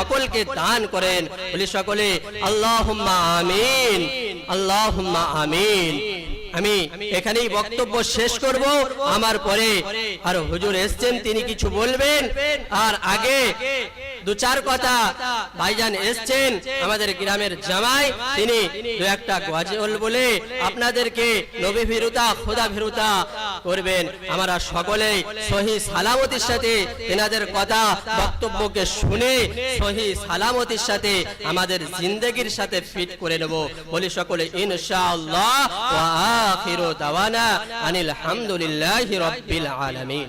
সকলকে দান করেন। বলি সকলে আল্লাহ আমিন আল্লাহ আমিন। আমি এখানেই বক্তব্য শেষ করব। আমার পরে আর হুজুর এসছেন, তিনি কিছু বলবেন। আর আগে দু চার কথা। ভাইজান এসছেন আমাদের গ্রামের জামাই। তিনি দু একটা গজল বলে আপনাদেরকে নবী ফিরুতা খোদা ফিরুতা করবেন। আমরা সকলেই সহি সালামতির সাথে তেনাদের কথা, বক্তব্যকে শুনে সহি সালামতির সাথে আমাদের জিন্দগির সাথে ফিট করে নেব। বলি সকলে, ইনশাআল্লাহ। ওয়া আখিরু দাওয়ানা আনিল হামদুলিল্লাহি রাব্বিল আলামিন।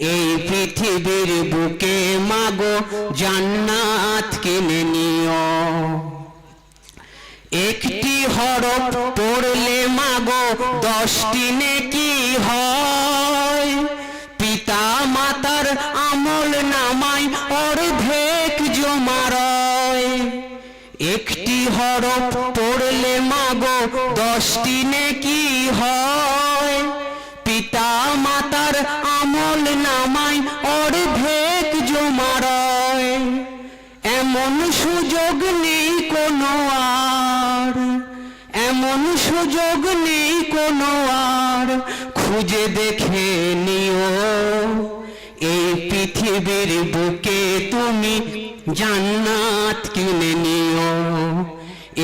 এই পৃথিবীর বুকে মাগো জান্নাত কিনে নিও। একটি হরফ পড়লে মাগো দশটি নেকি হয়। পিতা মাতার আমল নামাই অর্ধেক জমারয় একটি হরফ পড়লে মাগো দশটি নেকি হয়। আমল নামাই, অর্ধেক জমারয়। এমন সুযোগ নেই কোনো আর, এমন সুযোগ নেই কোনো আর। খুঁজে দেখে নিও, এই পৃথিবীর বুকে তুমি জান্নাত কিনে নিও।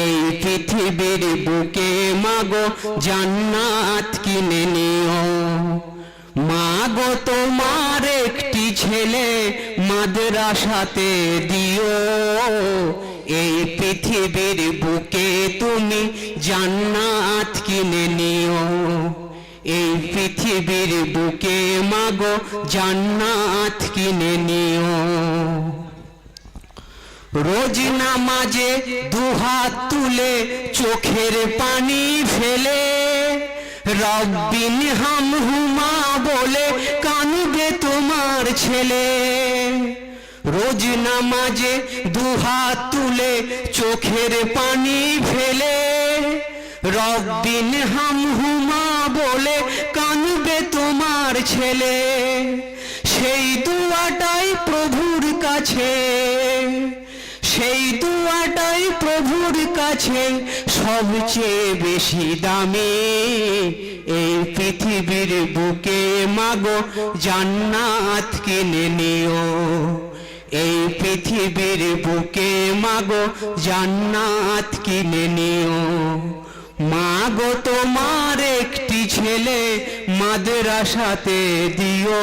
এই পৃথিবীর বুকে মাগো জান্নাত কিনে নিও। মাগো তোমার একটি ছেলে মাদ্রাসাতে দিও। এই পৃথিবীর বুকে তুমি জান্নাত কিনে নিও। এই পৃথিবীর বুকে মাগো জান্নাত কিনে নিও। রোজ নামাজে দুহাত তুলে চোখের পানি ফেলে। রব্বিন হাম হুমা বলে কানবে তোমার ছেলে। রোজ নামাজে দুহাত তুলে চোখের পানি ফেলে। রব্বিন হাম হুমা বলে কানবে তোমার ছেলে। সেই দুয়াটাই প্রভুর কাছে। দুয়াটাই প্রভুর কাছে সবচেয়ে বেশি দামি। এই পৃথিবীর বুকে মাগো জান্নাত কিনে নিও। এই পৃথিবীর বুকে মাগো জান্নাত কিনে নিও। মাগো তোমার একটি ছেলে মাদ্রাসাতে দিও।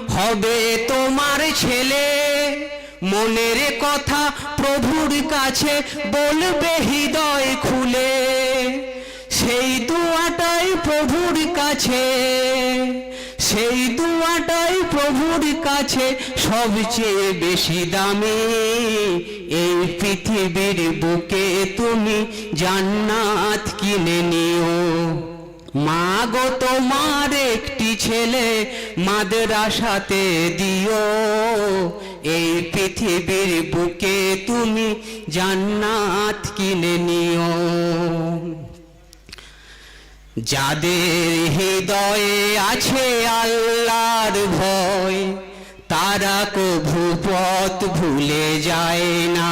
হবে তোমার ছেলে। মনের কথা প্রভুর কাছে বলবে হৃদয় খুলে। সেই দুয়াটাই প্রভুর কাছে। সেই দুয়াটাই প্রভুর কাছে সবচেয়ে বেশি দামি। এই পৃথিবীর বুকে তুমি জান্নাত কিনে নিও। মা গো তোমার একটি ছেলে মাদ্রাসাতে দিও। এই পৃথিবীর বুকে তুমি জান্নাত কিনে নিও। যাদের হৃদয়ে আছে আল্লাহর ভয়, তারা কভু পথ ভুলে যায় না।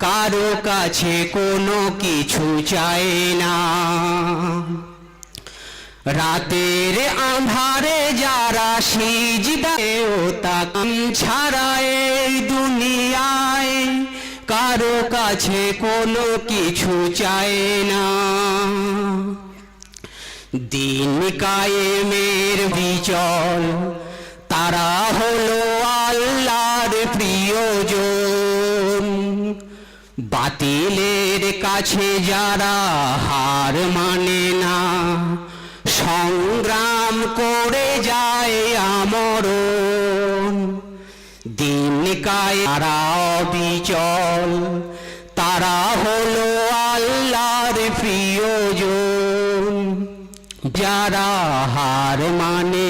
কারও কাছে কোনো কিছু চায় না। রাতের আধারে যারা সিজদায় ও তাকান ছাড়া এই দুনিয়ায়, কারও কাছে কোনো কিছু চায় না। দিন কায়েমের বিচল, তারা হলো আল্লাহর প্রিয়জন বাতিলের কাছে যারা হার মানে না, সংগ্রাম করে যায় আমরণ। দিন কায় তারা বিচল তারা হলো আল্লাহর প্রিয়জন। যারা হার মানে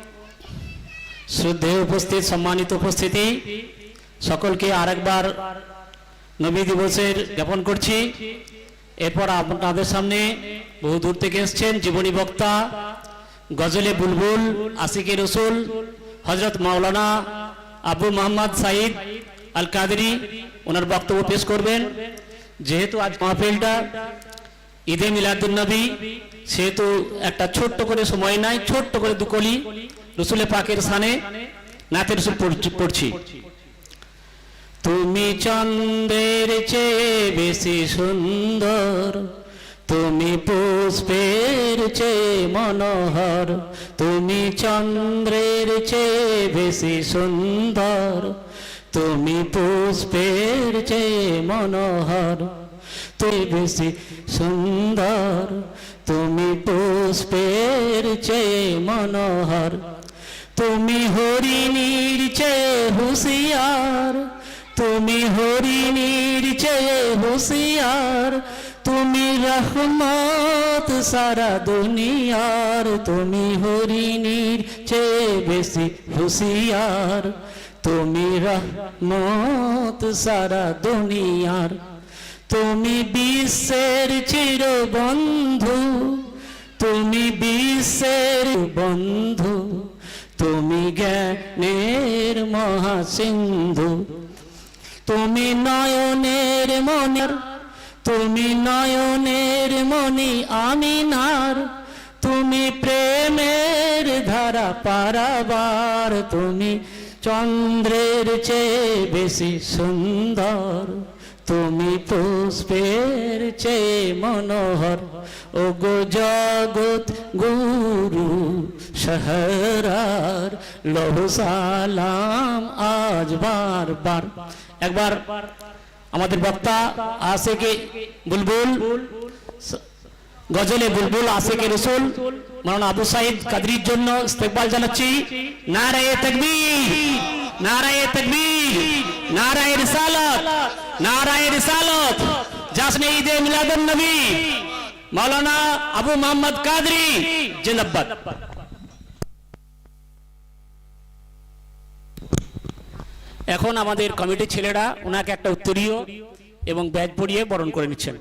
শ্রদ্ধেয় উপস্থিত, সম্মানিত উপস্থিতি, সকলকে আরেকবার নবী দিবসের জ্ঞাপন করছি। এরপর আপনাদের সামনে বহু দূর থেকে এসছেন জীবনী বক্তা, গজলে বুলবুল আশিকে রসুল হজরত মাওলানা আবু মোহাম্মদ সাইদ আল কাদরি ওনার বক্তব্য পেশ করবেন। যেহেতু আজ মাহফিলটা ঈদে মিলাদুন্নবী সেহেতু একটা ছোট্ট করে সময় নাই, ছোট্ট করে দুকলি রসুলে পাকের সানে নাতের রসুল পড়ছি- তুমি চন্দ্রের চেয়ে বেশি সুন্দর, তুমি পুষ্পের চেয়ে মনোহর, তুমি চন্দ্রের চেয়ে বেশি সুন্দর, তুমি পুষ্পের চেয়ে মনোহর, তুমি বেশি সুন্দর, তুমি পুষ্পের চেয়ে মনোহর। তুমি হরিণীর চেয়ে হুঁশিয়ার, তুমি হরিণীর চেয়ে হুঁশিয়ার, তুমি রহমত সারা দুনিয়ার, তুমি হরিণীর চেয়ে বেশি হুঁশিয়ার, তুমি রহমত সারা দুনিয়ার, তুমি বিশ্বের চির বন্ধু তুমি বিশ্বের বন্ধু। তুমি জ্ঞানের মহাসিন্ধু। তুমি নয়নের মনের তুমি নয়নের মনি আমিনার। তুমি প্রেমের ধারা পারাবার, তুমি চন্দ্রের চেয়ে বেশি সুন্দর। তুমি পুষ্পের চেয়ে মনোহর। ও গো জগৎ গুরু, শহরার লহ সালাম আজ বার বার। একবার আমাদের বক্তা আশেকে বুলবুল? গজলে বুলবুল আশেকে রসুল? মাওলানা আবু সাইদ কাদরির জন্য ইস্তেকবাল জানাচ্ছি। নারায়ে তাকবীর নারায়ে তাকবীর, নারায়ে রিসালাত নারায়ে রিসালাত। জাসনে ঈদে মিলাদুন নবী মাওলানা আবু মোহাম্মদ কাদরি, জিন্দাবাদ। এখন আমাদের কমিটির ছেলেরা ওনাকে একটা উত্তরীয় এবং ব্যাগ পরিয়ে বরণ করে নিচ্ছেন।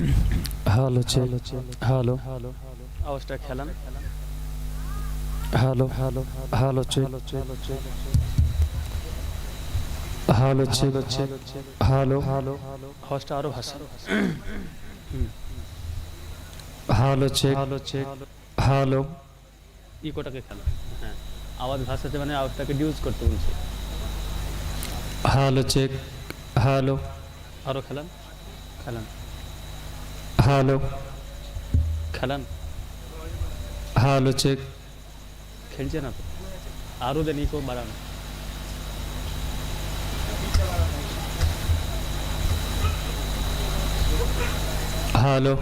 হ্যালো চেক হ্যালো আওয়াজটা খেলাম hello hello hello check hello check hello hello আওয়াজটা আরও ভাষা hello check hello check hello ইকোটাকে খেলা। হ্যাঁ। আওয়াজ ভাষাতে মানে আওয়াজটাকে ডিউজ করতে বলছে। হ্যালো চেক হ্যালো আরও খেলান খেলান হ্যালো খেলান হ্যালো চেক খেলছে না তো আরও দেন ইকো বাড়ানো হ্যালো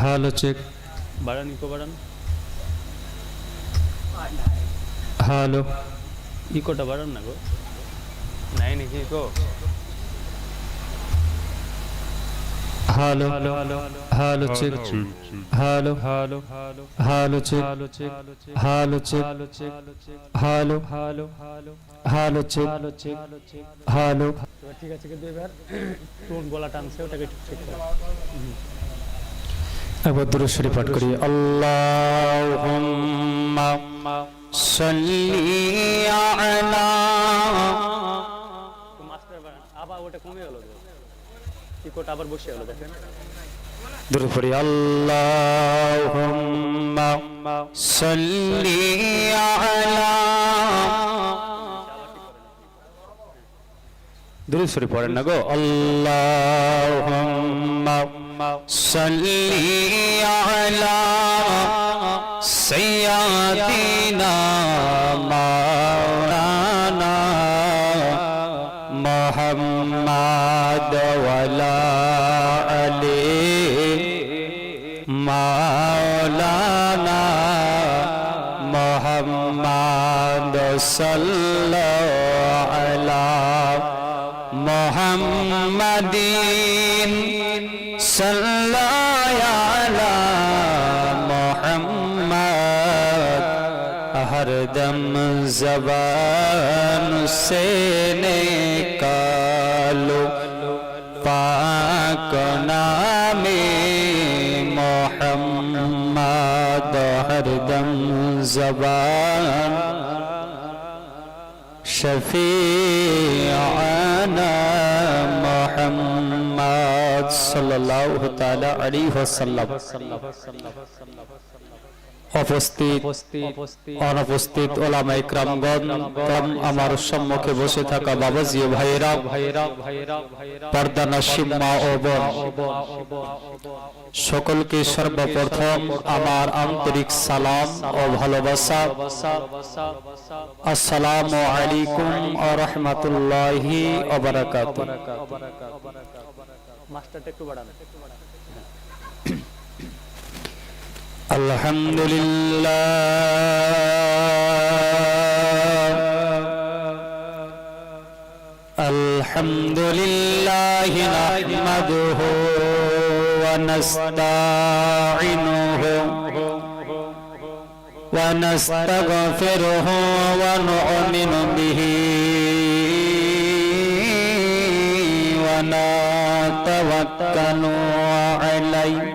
হ্যালো চেক বাড়ান ইকো বাড়ান হ্যালো ইকোটা বাড়ান না গো নাই নাকি echo hello hello check hello hello hello check hello check hello hello hello check hello ঠিক আছে কিন্তু এবার টোন গলা টানছে ওটাকে একটু ঠিক করো। একবার দূরেশ্বরী পাঠ করি। আল্লাহুম্মা সাল্লি আলা আবার ওটা কমে গেল। ইকোটা আবার বসে গেল দেখেন। দূরে পড়ি, আল্লাহুম্মা সাল্লি পড়েন না গো, আল্লাহুম্মা সাল্লি আলা মাওলানা صلى على محمد صلى على محمد ہر دم زبان سے نکالو پاک نام محمد ہر دم زبان شفيعنا محمد صلى الله تعالى عليه وسلم. উপস্থিত অনুপস্থিত ওলামা ইকরামগণ কম আমার সম্মুখে বসে থাকা বাবাজি ও ভাইয়েরা পর্দানা সীমা ও বোন সকলকে সর্বপ্রথম আমার আন্তরিক সালাম ও ভালোবাসা। আসসালামু আলাইকুম ওয়া রাহমাতুল্লাহি ওয়া বারাকাতুহু। মাস্টারটা একটু বাড়ান। الحمد لله. الحمد لله نحمده ونستعينه ونستغفره ونؤمن به ونتوكل عليه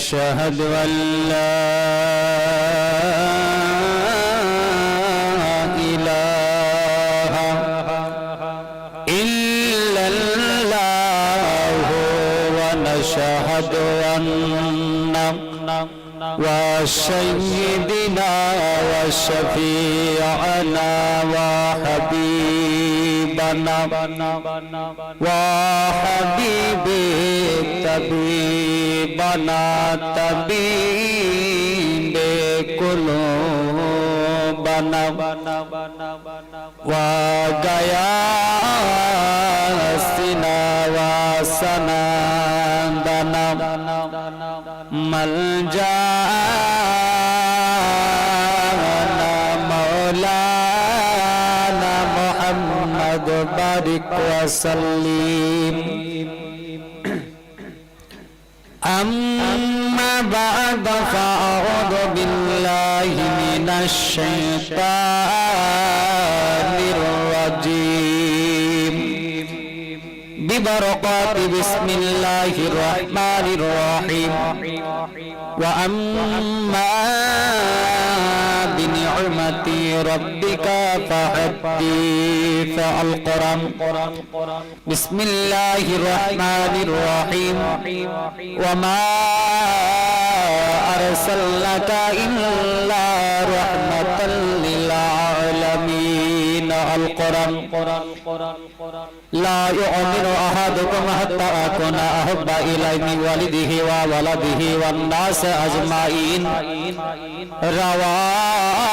ونشهد أن لا وسيدنا وشفيعنا وحبيبنا وحبيب طبيبنا طبيب قلوبنا وغياثنا وسندنا ملجانا وسلم أما بعد فأعوذ بالله من الشيطان الرجيم. ببركات بسم الله الرحمن الرحيم. وأما بنعمة ربك فحدث القرآن بسم الله الرحمن الرحيم. وما أرسلناك إلا رحمة القرآن لا يؤمن أحدكم حتى أكون أحب إليه من والده وولده والناس أجمعين رواه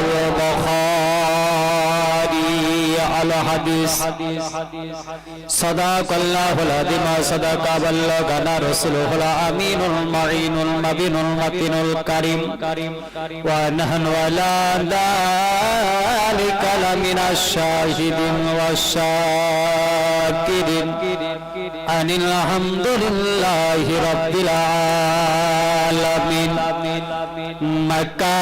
البخاري আহল হাদিস। সাদাকাল্লাহুল আযীম সাদাকা বাল্লাগানা রাসূলুহুল আমিনুল মাইনুল মাবিনুল মাতিনুল কারীম। ওয়া নাহনু আলা যালিকা লামিনাশ শাহিদিন ওয়াশ শাকিরিন। আনিল হামদুলিল্লাহি রাব্বিল আলামিন। মাকা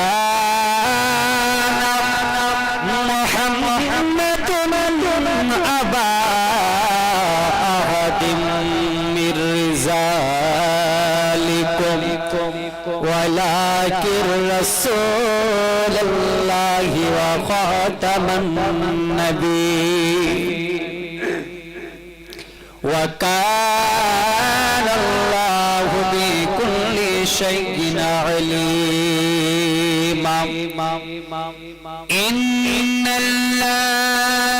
رسول الله وخاتم النبي. وكان الله بكل شيء عليما. إن الله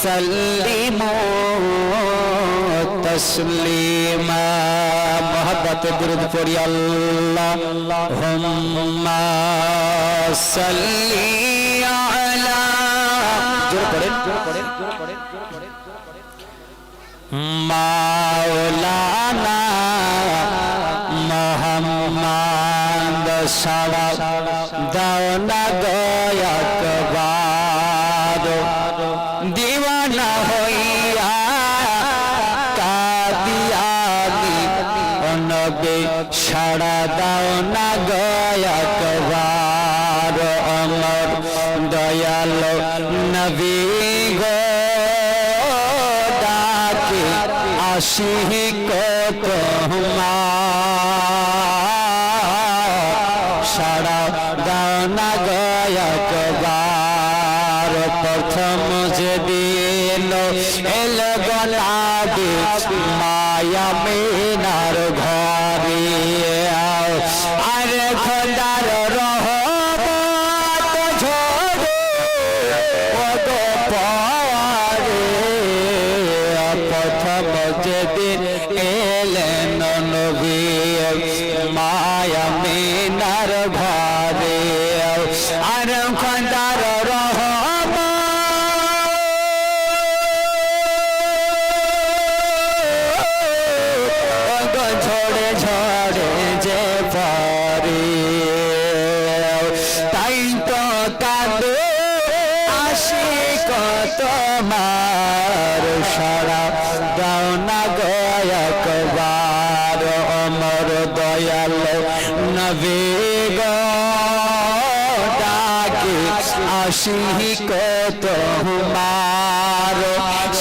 وسلموا تسليما محبت درد پڑی اللهم صل على جوڑ پڑھیں مولانا محمد সারা দাও না দয়া माया में नर घरी। নবী ডাকে আসি কত মার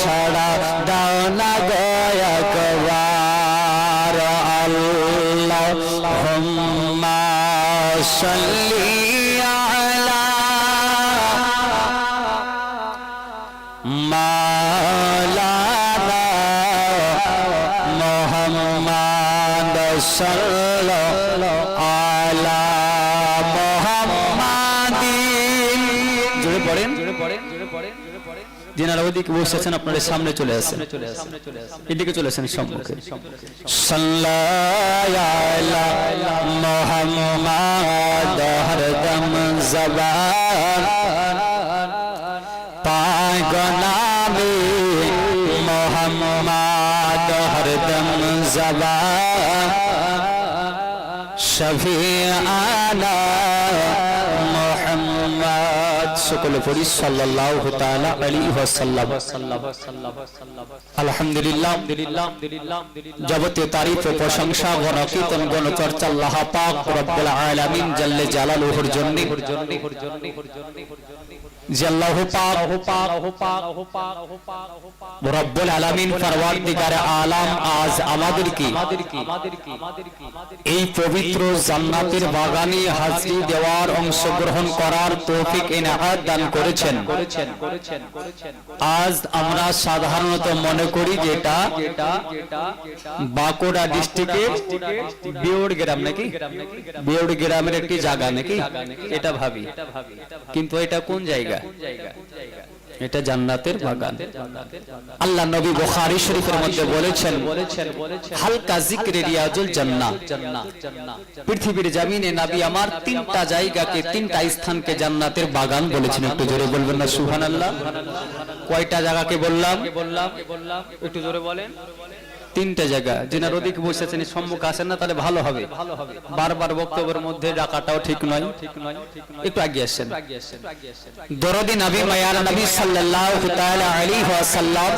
সারা দাও না গয়কবার আল্লাহুম্মা সাল্লি আলা মাওলানা মুহাম্মদ সাল্লাল্লাহু ওদিকে বসেছেন আপনাদের সামনে চলে আসেন। এদিকে চলে আসেন সম্মুখে। মুহাম্মদ শফিআনা সকলে পড়ি, সাল্লাল্লাহু তাআলা আলাইহি ওয়াসাল্লাম। আলহামদুলিল্লাহ। যাবতীয় তারিফ ও প্রশংসা, গণকীর্তন, গণচর্চা, আল্লাহ পাক রব্বুল জন্য। যে আল্লাহ পাক রব্বুল আলামিন পরওয়ারদিগার আলাম আজ আমাদেরকে এই পবিত্র জান্নাতের বাগানে হাজরি দেওয়ার অংশগ্রহণ করার তৌফিক এনায়াত দান করেছেন। আজ আমরা সাধারণত মনে করি যেটা বাঁকুড়া ডিস্ট্রিক্টের বিওড় গ্রাম নাকি? বিওড় গ্রামের একটি জায়গা নাকি? এটা ভাবি। কিন্তু এটা কোন জায়গা? এটা জান্নাতের বাগান। আল্লাহ নবী বুখারী শরীফের মধ্যে বলেছেন, হালকা জিকরে রিয়াজুল জান্নাহ। পৃথিবীর জমিনে নবী আমার তিনটা জায়গাকে, তিনটা স্থানকে জান্নাতের বাগান বলেছেন। একটু জোরে বলবেন না, সুবহানাল্লাহ। কয়টা জায়গাকে বললাম? একটু জোরে বলেন। তিনটা জায়গা। যেনার ওদিক বসেছেন সম্মুখ আসেন না তাহলে ভালো হবে। বারবার বক্তব্যের মধ্যে ডাকাটাও ঠিক নয়। একটু আগে আসেন। দরদি নবী মায়ার নবী সাল্লাল্লাহু তাআলা আলাইহি ওয়াসাল্লাম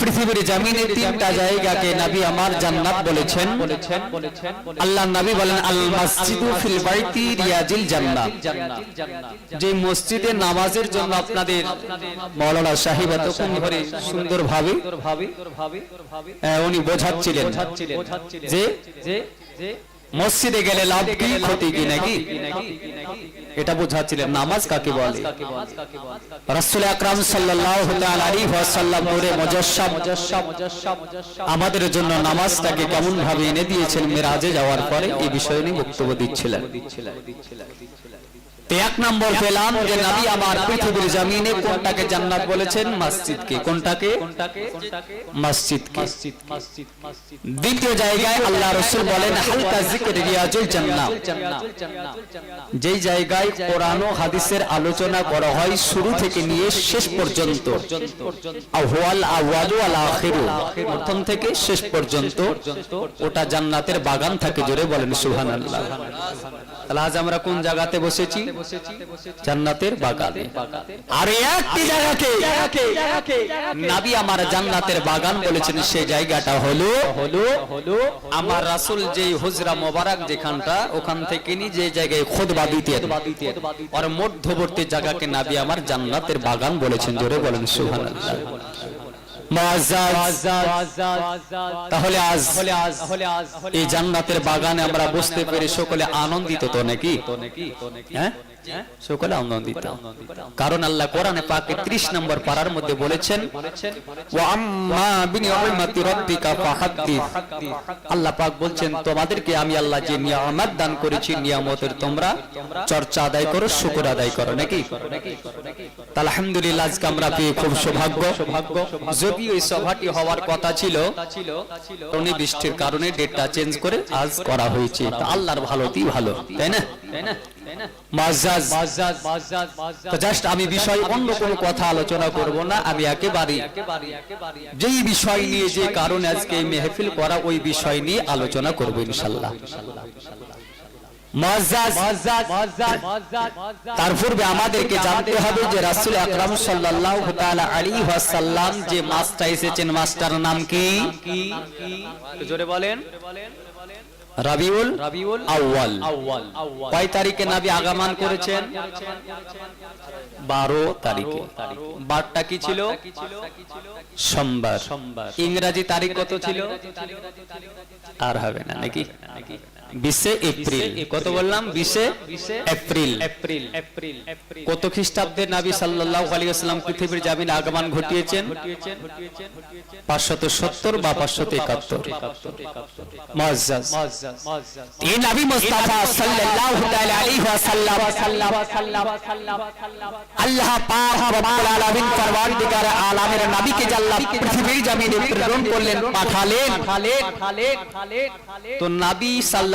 পৃথিবীর জমিনে তিনটা জায়গাকে নবী আমার জান্নাত বলেছেন। আল্লাহ নবী বলেন আল মসজিদু ফিল বাইতি রিয়াজিল জান্নাত যে মসজিদে নামাজের জন্য আপনাদের মাওলানা সাহেব এতক্ষণ ধরে সুন্দর ভাবে উনি বোঝাচ্ছিলেন। যে মসজিদে গেলে লাভ কি ক্ষতি কি নাকি? এটা বোঝাচ্ছিলেন। নামাজ কাকে বলে? রাসূল আকরাম সাল্লাল্লাহু আলাইহি ওয়াসাল্লাম নূরে মুজাসসাম আমাদের জন্য নামাজটাকে কেমন ভাবে এনে দিয়েছেন মিরাজে যাওয়ার পরে এই বিষয়ে নিয়ে বক্তব্য দিচ্ছিলেন। তো এক নম্বর পেলাম যে নবী আমার পৃথিবীর জমিনে কোনটাকে জান্নাত বলেছেন? মসজিদকে। কোনটাকে? মসজিদকে। দ্বিতীয় জায়গায় আল্লাহ রসুল বলেন হালকা জিকির রিয়াজুল জান্নাত। যেই জায়গায় কোরআন ও হাদিসের আলোচনা করা হয় শুরু থেকে নিয়ে শেষ পর্যন্ত। আহওয়াল আওয়ালু আল আখিরু। প্রথম থেকে শেষ পর্যন্ত ওটা জান্নাতের বাগান থাকে জোরে বলেন সুবহানাল্লাহ। তাহলে আজ আমরা কোন জায়গাতে বসেছি? জান্নাতের বাগানে। একটি জায়গাকে। নাবি আমার জান্নাতের বাগান বলেছেন সেই জায়গাটা হলো হলো হলো আমার রাসূল যেই হুজরা মোবারক যেখানটা, ওখান থেকে নি যে জায়গায় খুতবা দিতেন। আর মধ্যবর্তী জায়গাকে নাবি আমার জান্নাতের বাগান বলেছেন, জোরে বলেন, সুবহানাল্লাহ। তাহলে আজ এই জান্নাতের বাগানে আমরা বসতে পেরে সকলে আনন্দিত তো নাকি? হ্যাঁ? সকলে আনন্দিত কারণ আল্লাহ কোরআনে পাকে 30 নম্বর পারার মধ্যে বলেছেন ওয়া আম্মা বিনিয়ামাতি রাব্বিকা ফাহাদ্দিস। আল্লাহ পাক বলছেন তোমাদেরকে আমি আল্লাহ যে নিয়ামত দান করেছি নিয়ামতের তোমরা চর্চা আদায় করো শুকর আদায় করো নাকি? তা আলহামদুলিল্লাহ আজকে আমরা পেয়ে খুব সৌভাগ্য। যদিও এই সভাটি হওয়ার কথা ছিল টনি বৃষ্টির কারণে ডেটটা চেঞ্জ করে আজ করা হয়েছে। তা আল্লাহর ভালোতেই ভালো তাই না? মাজাজ। তো জাস্ট আমি বিষয় অন্য কোনো কথা আলোচনা করব না আমি একেবারে যেই বিষয় নিয়ে যে কারণে আজকে এই মেহফিল করা ওই বিষয় নিয়ে আলোচনা করব ইনশাল্লাহ। তার পূর্বে আমাদেরকে জানতে হবে যে রাসূল আকরাম সাল্লাল্লাহু তাআলা আলাইহি ওয়াসাল্লাম যে মাসটা এসেছেন মাসটার নাম কি? জোরে বলেন। রাবিউল রাবিউল আউয়াল। কয় তারিখে নবী আগমন করেছেন? বারো তারিখে। বারটা কি ছিল? সোমবার। ইংরেজি তারিখ কত ছিল? আর হবে না নাকি? বিশে এপ্রিল। কত বললাম? বিশে এপ্রিল। এপ্রিল। এপ্রিল। কত খ্রিস্টাব্দে নবী সাল্লাল্লাহু আলাইহি ওয়াসাল্লাম পৃথিবীর জামিনে আগমন ঘটিয়েছেন? পাঁচশত সত্তর বা পাঁচশত একাত্তর। মুআজ্জাজ এই নবী মুস্তাফা সাল্লাল্লাহু তাআলা আলাইহি ওয়াসাল্লাম আল্লাহ পাক রব্বুল আলামিন পরওয়ারদিগার আলামের নবীকে আল্লাহ পৃথিবীর জমিনে প্রেরণ করলেন পাঠালেন। তো নবী সাল্লাল্লাহু